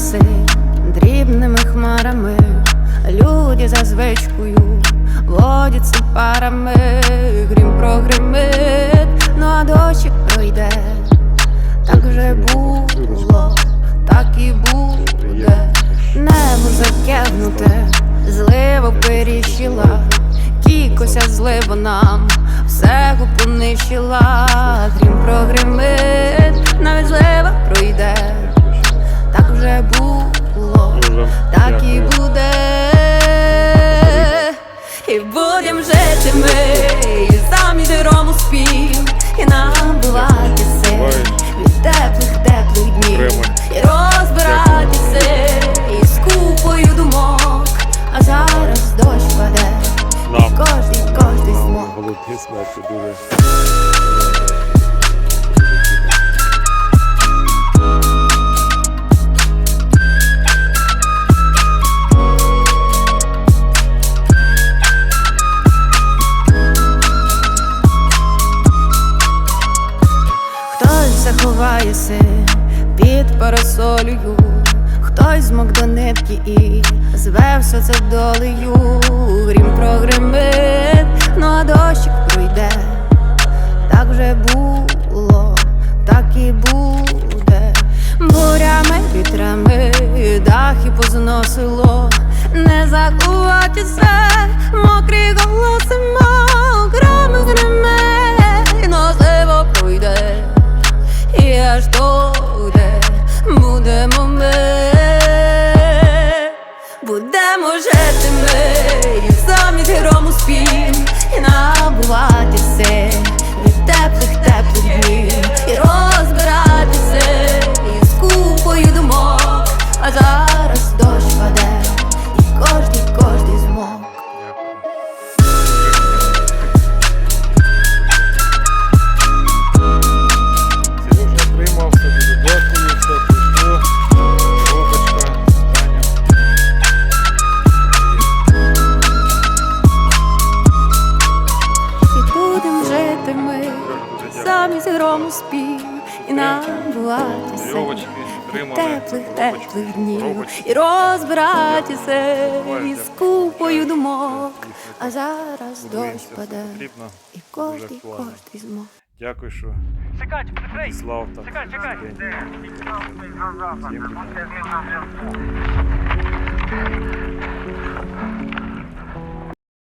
носи дрібними хмарами, люди за звичкою водяться парами, грім прогримить, ну а дощик пройде. Так вже було, так і буде. Небо затягнуте, злива періщила, кікося злива нам, все понищила, грім прогримить, І будем жити ми, і самі дорому спів, і набувати сил Буває. від теплих, теплих днів, і розбиратися із купою думок, а зараз дощ паде, і кожний, кожний Нам заховається під парасолею, хтось змок до нитки і зве все це долею, грім прогримить, ну а дощик пройде. Так вже було, так і буде. Бурями, вітрами, дахи позносило, не заховатися, мокрі голоси, а зараз дощ паде, і кожний, кожний самі з грому спів, і Вірьовочки отримали. теплих, теплих днів і розбиратися із купою думок, а зараз дощ паде, і кожний, кожний змог. Дякую, що. Чекай, чекай! Всім, будь ласка.